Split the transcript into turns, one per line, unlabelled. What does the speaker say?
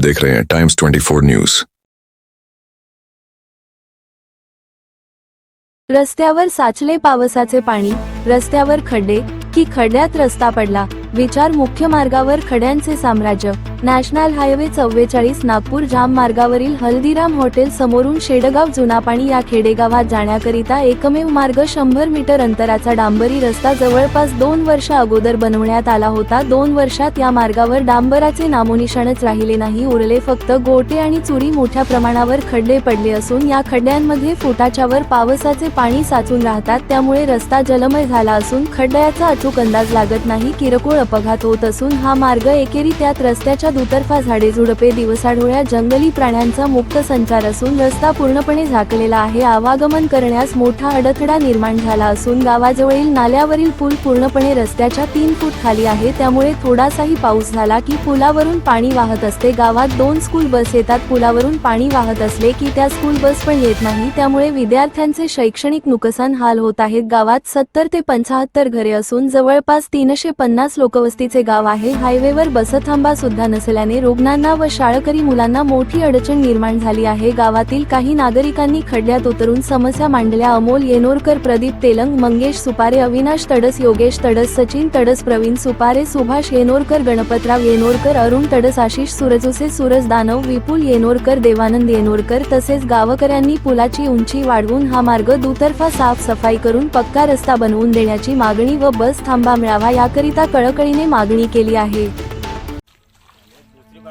देख रहे हैं टाइम्स 24 न्यूज
रस्त्यावर साचले पावसाचे पाणी रस्त्यावर खड्डे की खड्ड्यात रस्ता पडला विचार मुख्य मार्गावर खड्यांचे साम्राज्य. नॅशनल हायवे चव्वेचाळीस नागपूर जाम मार्गावरील हल्दीराम हॉटेल समोरून शेडगाव जुनापाणी या खेडेगावात जाण्याकरिता एकमेव मार्ग शंभर मीटर अंतराचा डांबरी रस्ता जवळपास दोन वर्ष अगोदर बनवण्यात आला होता. दोन वर्षात या मार्गावर डांबराचे नामोनिशाणच राहिले नाही. उरले फक्त गोटे आणि चुरी मोठ्या प्रमाणावर खड्डे पडले असून या खड्ड्यांमध्ये फुटाच्या वर पावसाचे पाणी साचून राहतात. त्यामुळे रस्ता जलमय झाला असून खड्ड्याचा अचूक अंदाज लागत नाही. किरकोळ अपघात होत असून हा मार्ग एकेरी त्यात रस्त्याच्या दुतर्फा झाडे झुडपे दिवसाढोळ्या जंगली प्राण्यांचा मुक्त संचार असून रस्ता पूर्णपणे झाकलेला आहे. आवागमन करण्यास मोठा अडथळा निर्माण झाला असून गावाजवळील नाल्यावरील पूल पूर्णपणे रस्त्याच्या तीन फूट खाली आहे. त्यामुळे थोडासाही पाऊस झाला की पुलावरून पाणी वाहत असते. गावात दोन स्कूल बस येतात. पुलावरून पाणी वाहत असले की त्या स्कूल बस पण येत नाही. त्यामुळे विद्यार्थ्यांचे शैक्षणिक नुकसान हाल होत आहेत गावात सत्तर ते पंचाहत्तर घरे असून जवळपास तीनशे पन्नास लोकवस्तीचे गाव आहे. हायवेवर बसथांबा सुद्धा नसल्याने रुग्णांना व शाळकरी मुलांना मोठी अडचण निर्माण झाली आहे. गावातील काही नागरिकांनी खड्ड्यात उतरून समस्या मांडल्या. अमोल येनोरकर प्रदीप तेलंग मंगेश सुपारे अविनाश तडस योगेश तडस सचिन तडस प्रवीण सुपारे सुभाष येनोरकर गणपतराव येनोरकर अरुण तडस आशिष सुरजुसे सुरज दानव विपुल येनोरकर देवानंद येनोरकर तसेच गावकऱ्यांनी पुलाची उंची वाढवून हा मार्ग दुतर्फा साफसफाई करून पक्का रस्ता बनवून देण्याची मागणी व बस थांबा मिळावा याकरिता कळकळीने मागणी केली आहे.